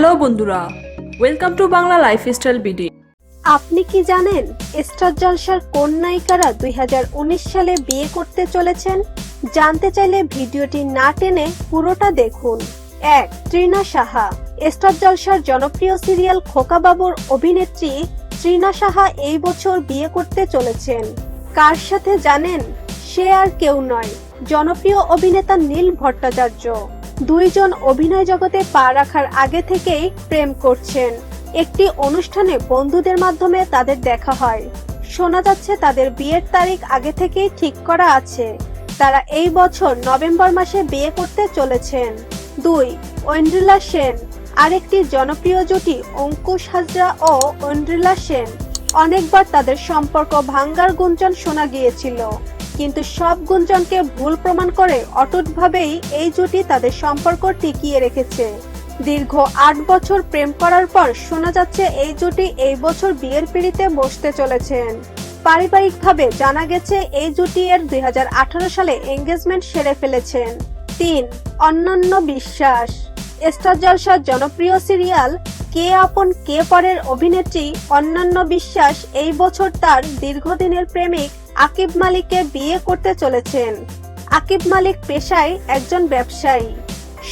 Hello বন্ধুরা welcome to Bangla lifestyle B D আপনি কি জানেন স্টার জলসার কোন নায়িকারা দুই হাজার উনিশ সালে বিয়ে করতে চলেছেন? জানতে চাইলে ভিডিওটি না টেনে পুরোটা দেখুন। এক, ত্রিনা সাহা। স্টার জলসার জনপ্রিয় সিরিয়াল খোকা বাবুর অভিনেত্রী ত্রিনা সাহা এই বছর বিয়ে করতে চলেছেন। কার সাথে জানেন? সে আর কেউ নয়। জনপ্রিয় অভিনেতা নীল ভট্টাচার্য। দুইজন অভিনয় জগতে পা রাখার আগে থেকেই প্রেম করছেন। একটি অনুষ্ঠানে বন্ধুদের মাধ্যমে তাদের দেখা হয়। শোনা যাচ্ছে তাদের বিয়ের তারিখ আগে থেকেই ঠিক করা আছে। তারা এই বছর নভেম্বর মাসে বিয়ে করতে চলেছেন। দুই, ঐন্দ্রিলা সেন। আরেকটি জনপ্রিয় জুটি অঙ্কুশ হাজরা ও ঐন্দ্রিলা সেন। অনেকবার তাদের সম্পর্ক ভাঙ্গার গুঞ্জন শোনা গিয়েছিল। কিন্তু সব গুঞ্জনকে ভুল প্রমাণ করে অটুটভাবেই এই জুটি তাদের সম্পর্ক টিকিয়ে রেখেছে। দীর্ঘ আট বছর প্রেম করার পর শোনা যাচ্ছে এই জুটি এই বছর বিয়ের পিড়িতে বসতে চলেছেন। পারিবারিকভাবে জানা গেছে এই জুটি এর দুই হাজার আঠারো সালে এঙ্গেজমেন্ট সেরে ফেলেছেন। তিন অন্যান্য বিশ্বাস। স্টার জলসার জনপ্রিয় সিরিয়াল কে আপন কে পরের অভিনেত্রী অন্যান্য বিশ্বাস এই বছর তার দীর্ঘদিনের প্রেমিক আকিব মালিককে বিয়ে করতে চলেছেন। আকিব মালিক পেশায় একজন ব্যবসায়ী।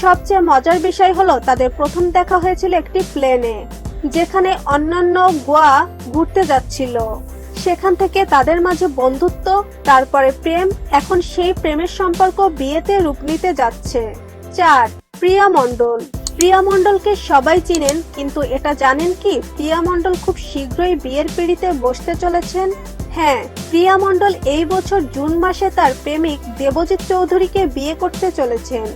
সবচেয়ে মজার বিষয় হলো তাদের প্রথম দেখা হয়েছিল একটি প্লেনে, যেখানে অন্যান্য গোয়া ঘুরতে যাচ্ছিল। সেখান থেকে তাদের মাঝে বন্ধুত্ব, তারপরে প্রেম, এখন সেই প্রেমের সম্পর্ক বিয়েতে রূপ নিতে যাচ্ছে। চার, প্রিয়া মণ্ডল। প্রিয়া মণ্ডলকে সবাই চিনেন, কিন্তু এটা জানেন কি? প্রিয়া মণ্ডল খুব শীঘ্রই বিয়ের পিড়িতে বসতে চলেছেন। হ্যাঁ প্রিয়া মণ্ডল এই বছর জুন মাসে তার প্রেমিক দেবজিৎ চৌধুরীকে বিয়ে করতে চলেছেন।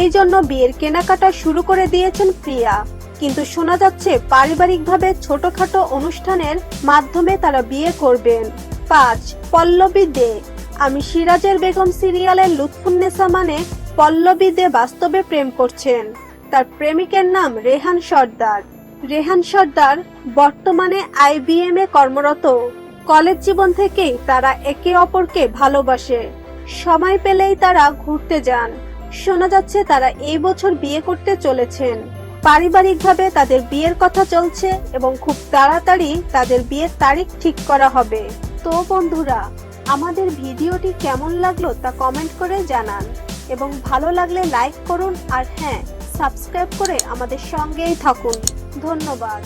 এই জন্য বিয়ের কেনাকাটা শুরু করে দিয়েছেন প্রিয়া। কিন্তু শোনা যাচ্ছে পারিবারিকভাবে ছোটখাটো অনুষ্ঠানের মাধ্যমে তারা বিয়ে করবেন। পাঁচ, পল্লবী দে। আমি সিরাজের বেগম সিরিয়ালের লুৎফুন্নেসা মানে পল্লবী দে বাস্তবে প্রেম করছেন। তার প্রেমিকের নাম রেহান সর্দার। রেহান সর্দার বর্তমানে আইবিএম এ কর্মরত। কলেজ জীবন থেকেই তারা একে অপরকে ভালোবাসে। সময় পেলেই তারা ঘুরতে যান। শোনা যাচ্ছে তারা এই বছর বিয়ে করতে চলেছেন। পারিবারিকভাবে তাদের বিয়ের কথা চলছে এবং খুব তাড়াতাড়ি তাদের বিয়ের তারিখ ঠিক করা হবে। তো বন্ধুরা, আমাদের ভিডিওটি কেমন লাগল তা কমেন্ট করে জানান এবং ভালো লাগলে লাইক করুন আর হ্যাঁ সাবস্ক্রাইব করে আমাদের সঙ্গেই থাকুন। ধন্যবাদ।